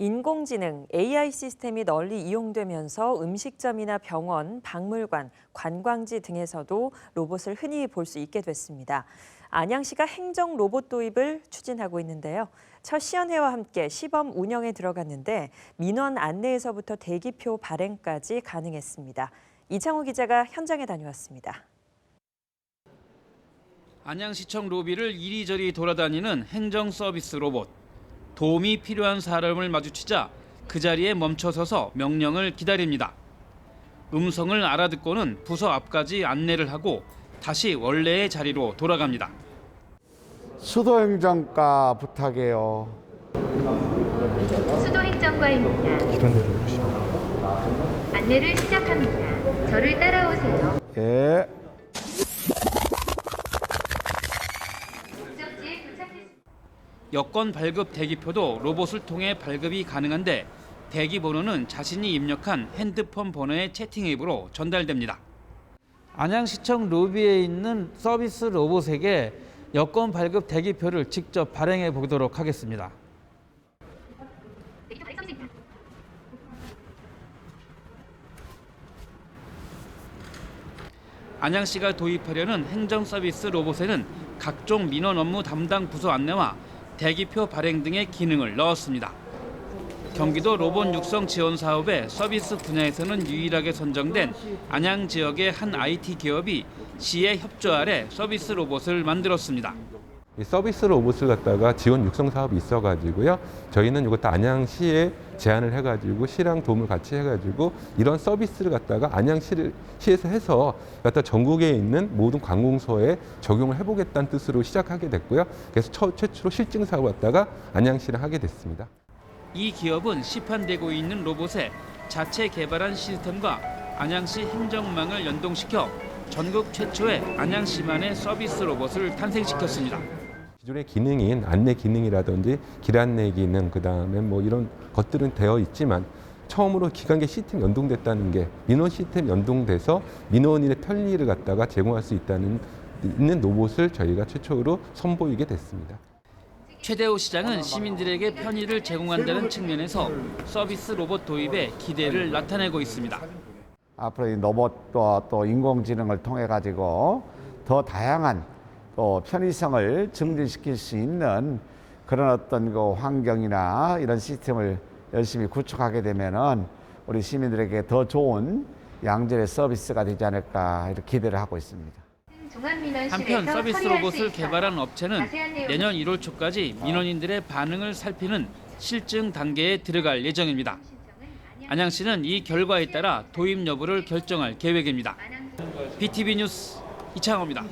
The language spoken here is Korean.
인공지능 AI 시스템이 널리 이용되면서 음식점이나 병원, 박물관, 관광지 등에서도 로봇을 흔히 볼 수 있게 됐습니다. 안양시가 행정 로봇 도입을 추진하고 있는데요. 첫 시연회와 함께 시범 운영에 들어갔는데 민원 안내에서부터 대기표 발행까지 가능했습니다. 이창호 기자가 현장에 다녀왔습니다. 안양시청 로비를 이리저리 돌아다니는 행정 서비스 로봇. 도움이 필요한 사람을 마주치자 그 자리에 멈춰서서 명령을 기다립니다. 음성을 알아듣고는 부서 앞까지 안내를 하고 다시 원래의 자리로 돌아갑니다. 수도 행정과 부탁해요. 수도 행정과입니다. 안내를 시작합니다. 저를 따라오세요. 예. 여권 발급 대기표도 로봇을 통해 발급이 가능한데 대기 번호는 자신이 입력한 핸드폰 번호의 채팅 앱으로 전달됩니다. 안양시청 로비에 있는 서비스 로봇에게 여권 발급 대기표를 직접 발행해 보도록 하겠습니다. 안양시가 도입하려는 행정 서비스 로봇에는 각종 민원 업무 담당 부서 안내와 대기표 발행 등의 기능을 넣었습니다. 경기도 로봇 육성 지원 사업의 서비스 분야에서는 유일하게 선정된 안양 지역의 한 IT 기업이 시의 협조 아래 서비스 로봇을 만들었습니다. 이 서비스 로봇을 갖다가 지원 육성 사업이 있어가지고요. 저희는 이것도 안양시에 제안을 해가지고 시랑 도움을 같이 해가지고 이런 서비스를 갖다가 안양시에서 해서 갖다 전국에 있는 모든 관공서에 적용을 해보겠다는 뜻으로 시작하게 됐고요. 그래서 처- 최초로 실증 사업을 갖다가 안양시랑 하게 됐습니다. 이 기업은 시판되고 있는 로봇에 자체 개발한 시스템과 안양시 행정망을 연동시켜 전국 최초의 안양시만의 서비스 로봇을 탄생시켰습니다. 기존의 기능인 안내 기능이라든지 길 안내 기능 그다음에 뭐 이런 것들은 되어 있지만 처음으로 기관계 시스템 연동됐다는 게 민원 시스템 연동돼서 민원인의 편리를 갖다가 제공할 수 있다는 있는 로봇을 저희가 최초로 선보이게 됐습니다. 최대호 시장은 시민들에게 편의를 제공한다는 측면에서 서비스 로봇 도입에 기대를 나타내고 있습니다. 앞으로 이 로봇과 또 인공지능을 통해 가지고 더 다양한 또 편의성을 증진시킬 수 있는 그런 어떤 그 환경이나 이런 시스템을 열심히 구축하게 되면은 우리 시민들에게 더 좋은 양질의 서비스가 되지 않을까 이렇게 기대를 하고 있습니다. 한편 서비스 로봇을. 개발한 업체는 내년 1월 초까지 민원인들의 반응을 살피는 실증 단계에 들어갈 예정입니다. 안양시는 이 결과에 따라 도입 여부를 결정할 계획입니다. BTV 뉴스 이창호입니다.